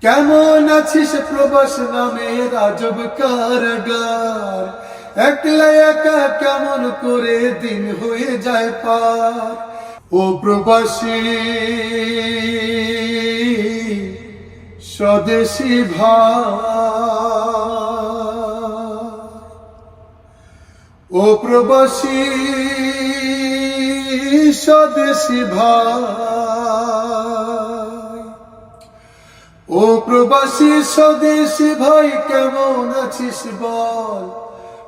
কেমন আছিস প্রবাস নামে রাজব কারাগার? একলা একা কেমন করে দিন হয়ে যায় পার? ও প্রবাসী, স্বদেশী ভাই। ও প্রবাসী, স্বদেশী ভাই। ও প্রবাসী স্বদেশী, ভাই, কেমন আছিস বল?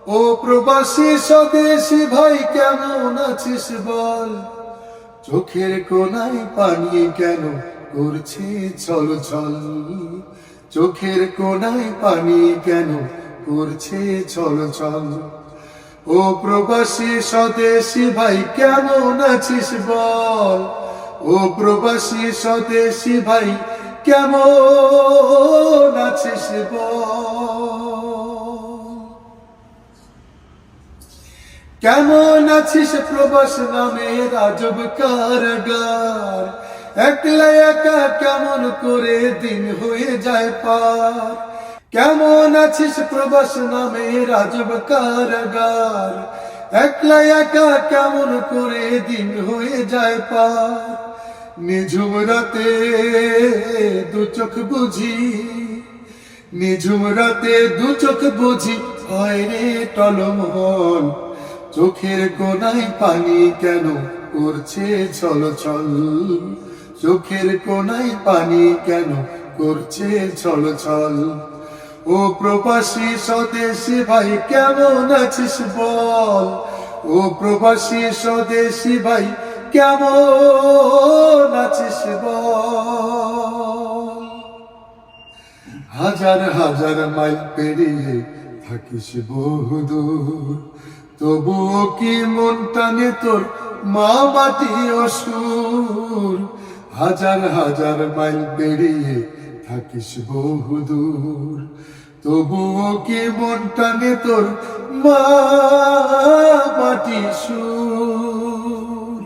ও প্রবাসী স্বদেশী, ভাই, কেমন আছিস বল? চোখের কোনায় পানি কেন করছে? চল চল চোখের কোনায় পানি কেন করছে? চল চল ও প্রবাসী স্বদেশী, ভাই, কেমন আছিস বল? ও প্রবাসী স্বদেশী, ভাই কেমন আছিস কেমন আছিস প্রবাস নামে রাজব কারাগার? একলা একা কেমন করে দিন হয়ে যায় পার? কেমন আছিস প্রবাস নামে রাজব কারাগার? একলা একা কেমন করে দিন হয়ে যায় পার? নিঝুম রাতে দু চোখ বুঝি, নিঝুম রাতে দু চোখ বুঝি, হয় রে টলমল, চোখের কোনায় পানি কেন করছে চল চল চোখের কোনায় পানি কেন করছে চল চল ও প্রবাসী স্বদেশী ভাই, কেমন আছিস বল? ও প্রবাসী স্বদেশী ভাই, কেমন হাজার হাজার মাইল পেরিয়ে থাকিস বহুদূর। তবুও কি মন টানে তোর মা মাটি অসুর হাজার হাজার মাইল পেরিয়ে থাকিস বহুদূর। তবুও কি মন টানে তোর মা মাটি সুর?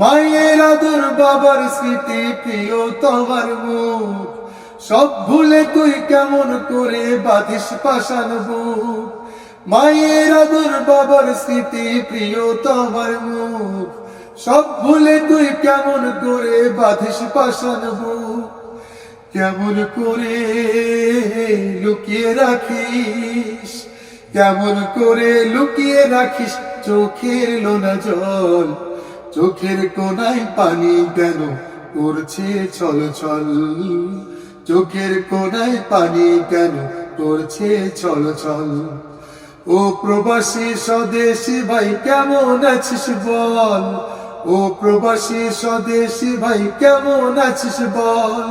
মায়ের আদর বাবার স্মৃতি প্রিয় তোমার মুখ। সব ভুলে তুই কেমন করে বাঁধিস পাশান মায়ের আদর বাবার স্মৃতি প্রিয় তোমার মুখ। সব ভুলে তুই কেমন করে বাঁধিস পাশান কেমন করে লুকিয়ে রাখিস? কেমন করে লুকিয়ে রাখিস চোখের লোনা জল? চোখের কোনায় পানি কেন করছে চল চল চোখের কোনায় পানি কেন করছে চল চল ও প্রবাসী স্বদেশী ভাই, কেমন আছিস বল? ও প্রবাসী স্বদেশী ভাই, কেমন আছিস বল?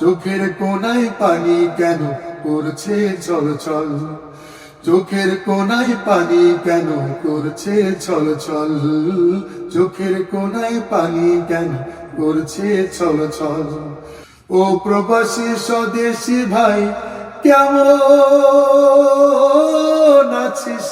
চোখের কোনায় পানি কেন করছে চল চল চোখের কোনায় পানি কেন করছে চল চল চোখের কোনায় পানি কেন করছে চল চল ও প্রবাসী স্বদেশী ভাই কেমন আছিস